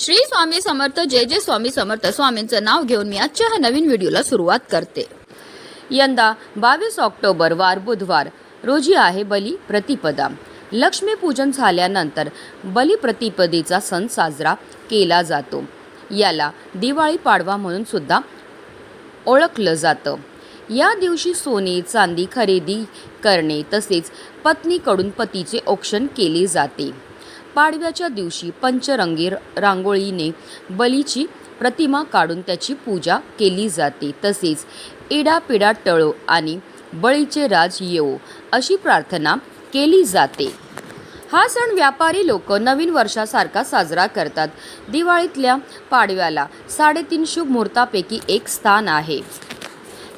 श्री स्वामी समर्थ जय जय स्वामी समर्थ. स्वामींचं नाव घेऊन मी आजच्या ह्या नवीन व्हिडिओला सुरुवात करते. यंदा बावीस ऑक्टोबर वार बुधवार. रोजी आहे बली प्रतिपदा. लक्ष्मीपूजन झाल्यानंतर बलिप्रतिपदेचा सण साजरा केला जातो. याला दिवाळी पाडवा म्हणून सुद्धा ओळखलं जातं. या दिवशी सोने चांदी खरेदी करणे तसेच पत्नीकडून पतीचे औक्षण केले जाते. पाडव्याच्या दिवशी पंचरंगी रांगोळीने बलीची प्रतिमा काढून त्याची पूजा केली जाते. तसेच इडापिडा टळो आणि बळीचे राज येवो अशी प्रार्थना केली जाते. हा सण व्यापारी लोक नवीन वर्षासारखा साजरा करतात. दिवाळीतल्या पाडव्याला साडेतीन शुभ मुहूर्तापैकी एक स्थान आहे.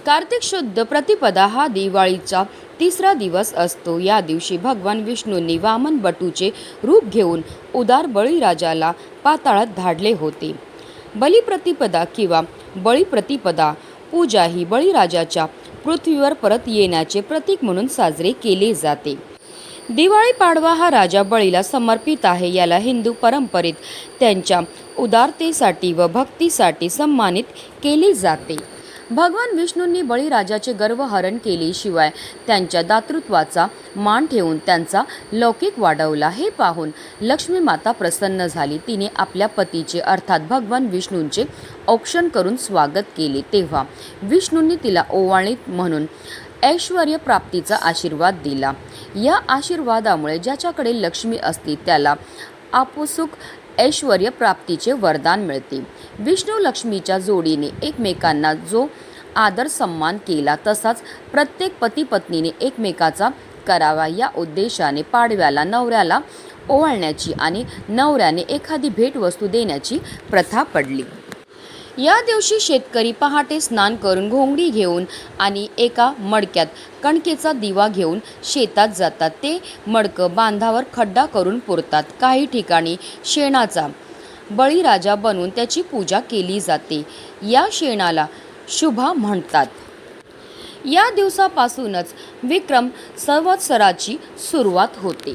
कार्तिक शुद्ध प्रतिपदा हा दिवाळीचा तिसरा दिवस असतो. या दिवशी भगवान विष्णूंनी वामन बटूचे रूप घेऊन उदार बळीराजाला पाताळात धाडले होते. बलिप्रतिपदा किंवा बळीप्रतिपदा पूजा ही बळीराजाच्या पृथ्वीवर परत येण्याचे प्रतीक म्हणून साजरे केले जाते. दिवाळी पाडवा हा राजा बळीला समर्पित आहे. याला हिंदू परंपरेत त्यांच्या उदारतेसाठी व भक्तीसाठी सन्मानित केले जाते. भगवान विष्णूंनी बळीराजाचे गर्वहरण हरण शिवाय त्यांच्या दातृत्वाचा मान ठेवून त्यांचा लौकिक वाढवला हे पाहून लक्ष्मी माता प्रसन्न झाली. तिने आपल्या पतीचे अर्थात भगवान विष्णूंचे औक्षण करून स्वागत केले. तेव्हा विष्णूंनी तिला ओवाणीत म्हणून ऐश्वर प्राप्तीचा आशीर्वाद दिला. या आशीर्वादामुळे ज्याच्याकडे लक्ष्मी असते त्याला आपोसुक ऐश्वर प्राप्तीचे वरदान मिळते. विष्णू लक्ष्मीच्या जोडीने एकमेकांना जो आदर सन्मान केला तसाच प्रत्येक पती पत्नीने एकमेकाचा करावा या उद्देशाने पाडव्याला नवऱ्याला ओवाळण्याची आणि नवऱ्याने एखादी भेटवस्तू देण्याची प्रथा पडली. या दिवशी शेतकरी पहाटे स्नान करून घोंगडी घेऊन आणि एका मडक्यात कणकेचा दिवा घेऊन शेतात जातात. ते मडकं बांधावर खड्डा करून पुरतात. काही ठिकाणी शेणाचा बळीराजा बनवून त्याची पूजा केली जाते. या शेणाला शुभा म्हणतात. या दिवसापासूनच विक्रम संवत्सराची सुरुवात होते.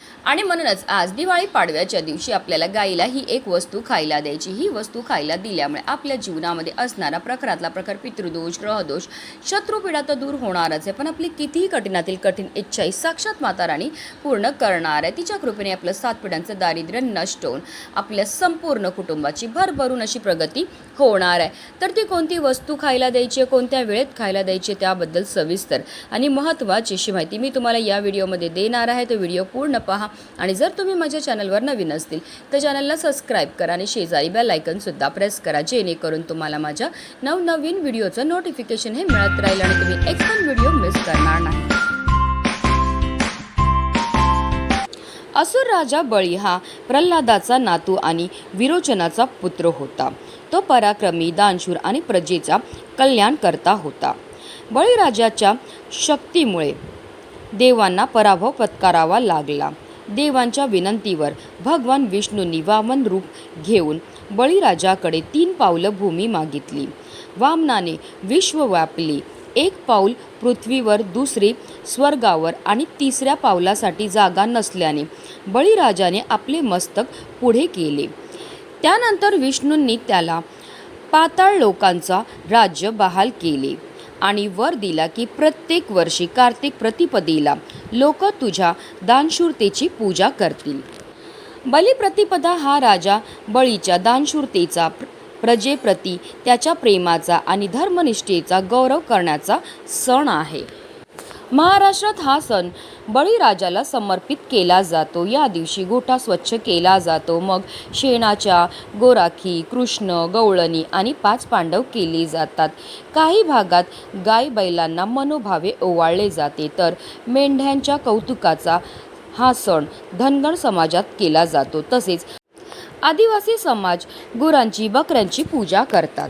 आणि म्हणूनच आज दिवाळी पाडव्याच्या दिवशी आपल्याला गाईला ही एक वस्तू खायला द्यायची. ही वस्तू खायला दिल्यामुळे आपल्या जीवनामध्ये असणारा प्रकारातला प्रकार पितृदोष ग्रहदोष शत्रुपीडा तर दूर होणारच आहे. पण आपली कितीही कठीणातील कठीण इच्छा ही साक्षात माता राणी पूर्ण करणार आहे. तिच्या कृपेने आपलं सात पिढ्यांचं दारिद्र्य नष्ट होऊन आपल्या संपूर्ण कुटुंबाची भरभरून अशी प्रगती होणार आहे. तर ती कोणती वस्तू खायला द्यायची आहे कोणत्या वेळेत खायला द्यायची आहे त्याबद्दल सविस्तर आणि महत्त्वाची अशी माहिती मी तुम्हाला या व्हिडिओमध्ये देणार आहे. तो व्हिडिओ पूर्ण पहा. आणि जर तुम्ही माझ्या चॅनलवर नवीन असतील तर चॅनलला सबस्क्राईब करा आणि शेजारी बेल आयकनसुद्धा प्रेस करा जेणेकरून तुम्हाला माझ्या नवनवीन व्हिडिओचं नोटिफिकेशन हे मिळत राहील आणि तुम्ही एक पण व्हिडिओ मिस करणार नाही. असुर राजा बळी हा प्रल्हादाचा नातू आणि विरोचनाचा पुत्र होता. तो पराक्रमी दानशूर आणि प्रजेचा कल्याण करता होता. बळीराजाच्या शक्तीमुळे देवांना पराभव पत्करावा लागला. देवांच्या विनंतीवर भगवान विष्णूंनी वामन रूप घेऊन बळीराजाकडे तीन पावलं भूमी मागितली. वामनाने विश्व व्यापली. एक पाऊल पृथ्वीवर दुसरे स्वर्गावर आणि तिसऱ्या पावलासाठी जागा नसल्याने बळीराजाने आपले मस्तक पुढे केले. त्यानंतर विष्णूंनी त्याला पाताळ लोकांचा राज्य बहाल केले. आणि वर दिला की प्रत्येक वर्षी कार्तिक प्रतिपदेला लोक तुझ्या दानशूरतेची पूजा करतील. बलिप्रतिपदा हा राजा बळीच्या दानशूरतेचा प्रजेप्रती त्याच्या प्रेमाचा आणि धर्मनिष्ठेचा गौरव करण्याचा सण आहे. महाराष्ट्रात हा सण बळीराजाला समर्पित केला जातो. या दिवशी गोठा स्वच्छ केला जातो. मग शेणाच्या गोराखी कृष्ण गवळणी आणि पाच पांडव केले जातात. काही भागात गाय बैलांना मनोभावे ओवाळले जाते. तर मेंढ्यांच्या कौतुकाचा हा सण धनगर समाजात केला जातो. तसेच आदिवासी समाज गुरांची बकऱ्यांची पूजा करतात.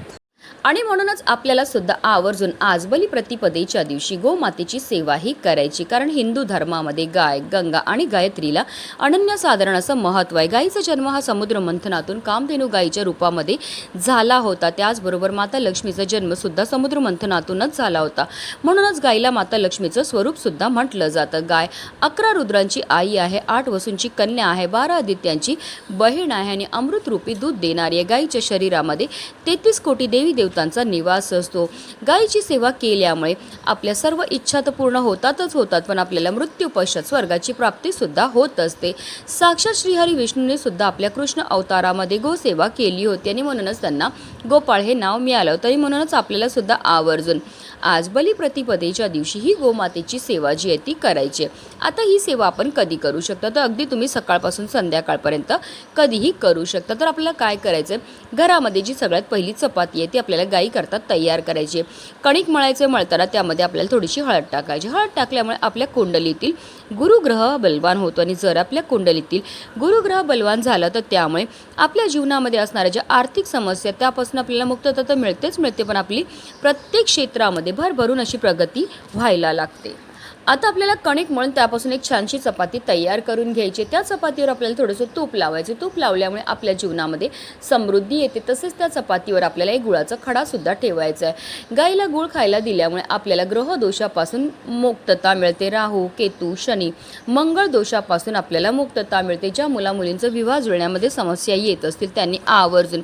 आणि म्हणूनच आपल्याला सुद्धा आवर्जून आज बलिप्रतिपदेच्या दिवशी गोमातेची सेवा ही करायची. कारण हिंदू धर्मामध्ये गाय गंगा आणि गायत्रीला अनन्यसाधारण असं महत्त्व आहे. गायीचा जन्म हा समुद्र मंथनातून कामधेनू गायीच्या रूपामध्ये झाला होता. त्याचबरोबर माता लक्ष्मीचा जन्म सुद्धा समुद्र मंथनातूनच झाला होता. म्हणूनच गायीला माता लक्ष्मीचं स्वरूप सुद्धा म्हटलं जातं. गाय अकरा रुद्रांची आई आहे आठ वसूंची कन्या आहे बारा आदित्यांची बहीण आहे आणि अमृतरूपी दूध देणारी आहे. गायीच्या शरीरामध्ये तेहतीस कोटी देवी देव देवतांचा निवास असतो. गायीची सेवा केल्यामुळे आपल्या सर्व इच्छा तर पूर्ण होतातच होतात पण आपल्याला मृत्यू पश्चात स्वर्गाची प्राप्तीसुद्धा होत असते. साक्षात श्रीहरी विष्णूने सुद्धा आपल्या कृष्ण अवतारामध्ये गोसेवा केली होती आणि म्हणूनच त्यांना गोपाळ हे नाव मिळालं. तरी म्हणूनच आपल्याला सुद्धा आवर्जून आज बलिप्रतिपदेच्या दिवशी ही गोमातेची सेवा जी आहे ती करायची आहे. आता ही सेवा आपण कधी करू शकता? तर अगदी तुम्ही सकाळपासून संध्याकाळपर्यंत कधीही करू शकता. तर आपल्याला काय करायचं आहे घरामध्ये जी सगळ्यात पहिली चपाती आहे ती आपल्याला गाई करतात तयार करायची आहे. कणिक मळायचं मळताना त्यामध्ये आपल्याला थोडीशी हळद टाकायची. हळद टाकल्यामुळे आपल्या कुंडलीतील गुरुग्रह बलवान होतो आणि जर आपल्या कुंडलीतील गुरुग्रह बलवान झाला तर त्यामुळे आपल्या जीवनामध्ये असणाऱ्या ज्या आर्थिक समस्या त्यापासून आपल्याला मुक्तता तर मिळतेच मिळते. पण आपली प्रत्येक क्षेत्रामध्ये भरभरून अशी प्रगती व्हायला लागते. आता आपल्याला कणिक म्हणून त्यापासून एक छानशी चपाती तयार करून घ्यायची. त्या चपातीवर आपल्याला थोडंसं तूप लावायचं. तूप लावल्यामुळे आपल्या जीवनामध्ये समृद्धी येते. तसेच त्या चपातीवर आपल्याला एक गुळाचा खडासुद्धा ठेवायचा आहे. गाईला गुळ खायला दिल्यामुळे आपल्याला ग्रहदोषापासून मुक्तता मिळते. राहू केतू शनी मंगळ दोषापासून आपल्याला मुक्तता मिळते. ज्या मुलामुलींचं विवाह जुळण्यामध्ये समस्या येत असतील त्यांनी आवर्जून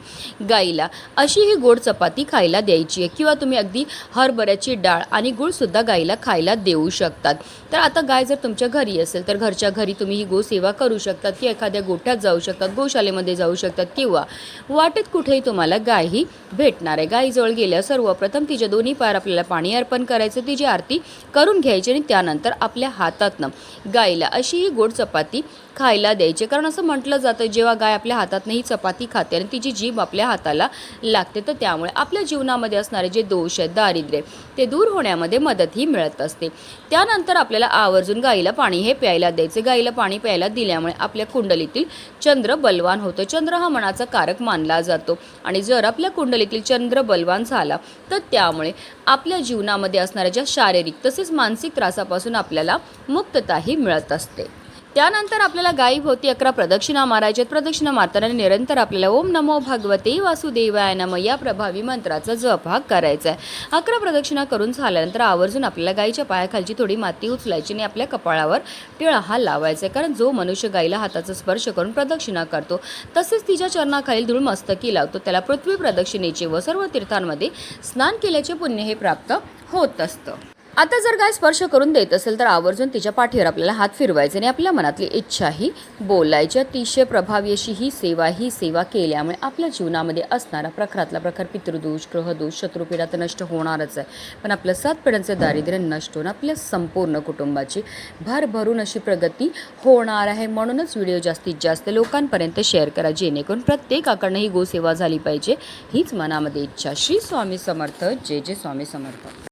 गाईला अशी ही गोड चपाती खायला द्यायची आहे. किंवा तुम्ही अगदी हरभऱ्याची डाळ आणि गुळसुद्धा गाईला खायला देऊ शकता. शकतात. तर आता गाय जर तुमच्या घरी असेल तर घरच्या घरी तुम्ही ही गोसेवा करू शकतात की एखाद्या गोठ्यात जाऊ शकतात गोशालेमध्ये जाऊ शकतात किंवा वाटेत कुठेही तुम्हाला गाय ही भेटणार आहे. गायीजवळ गेल्या सर्वप्रथम तिच्या दोन्ही पायर आपल्याला पाणी अर्पण करायचं तिची आरती करून घ्यायची आणि त्यानंतर आपल्या हातातनं गायीला अशी ही गोड चपाती खायला द्यायचे. कारण असं म्हटलं जातं जेव्हा गाय आपल्या हातातनं ही चपाती खाते आणि तिची जीभ आपल्या हाताला लागते तर त्यामुळे आपल्या जीवनामध्ये असणारे जे दोष आहेत दारिद्र्य ते दूर होण्यामध्ये मदतही मिळत असते. त्यानंतर आपल्याला आवर्जून गाईला पाणी हे प्यायला द्यायचे. गाईला पाणी प्यायला दिल्यामुळे आपल्या कुंडलीतील चंद्र बलवान होतो. चंद्र हा मनाचा कारक मानला जातो. आणि जर आपल्या कुंडलीतील चंद्र बलवान झाला तर त्यामुळे आपल्या जीवनामध्ये असणाऱ्या ज्या शारीरिक तसेच मानसिक त्रासापासून आपल्याला मुक्तताही मिळत असते. त्यानंतर आपल्याला गायीभोवती अकरा प्रदक्षिणा मारायच्या आहेत. प्रदक्षिणा मारताना निरंतर आपल्याला ओम नमो भगवते वासुदेवाय नम या प्रभावी मंत्राचा जप हा करायचा आहे. अकरा प्रदक्षिणा करून झाल्यानंतर आवर्जून आपल्याला गायीच्या पायाखालची थोडी माती उचलायची आणि आपल्या कपाळावर टिळा हा लावायचा आहे. कारण जो मनुष्य गायीला हाताचा स्पर्श करून प्रदक्षिणा करतो तसेच तिच्या चरणाखालील धूळ मस्तकी लावतो. त्याला पृथ्वी प्रदक्षिणेचे व सर्व तीर्थांमध्ये स्नान केल्याचे पुण्य हे प्राप्त होत असतं. आता जर गाय स्पर्श करून देत असेल तर आवर्जून तिच्या पाठीवर आपल्याला हात फिरवायचे आणि आपल्या मनातली इच्छाही बोलायची अतिशय प्रभावी अशी ही सेवा ही सेवा केल्यामुळे आपल्या जीवनामध्ये असणारा प्रखरातला प्रखर पितृदोष ग्रहदोष शत्रुपीडा तर नष्ट होणारच आहे. पण आपलं सात पिढ्यांचं दारिद्र्य नष्ट होऊन आपल्या संपूर्ण कुटुंबाची भरभरून अशी प्रगती होणार आहे. म्हणूनच व्हिडिओ जास्तीत जास्त लोकांपर्यंत शेअर करा जेणेकरून प्रत्येकाकडनं ही गोसेवा झाली पाहिजे. हीच मनामध्ये इच्छा. श्री स्वामी समर्थ. जे जे स्वामी समर्थ.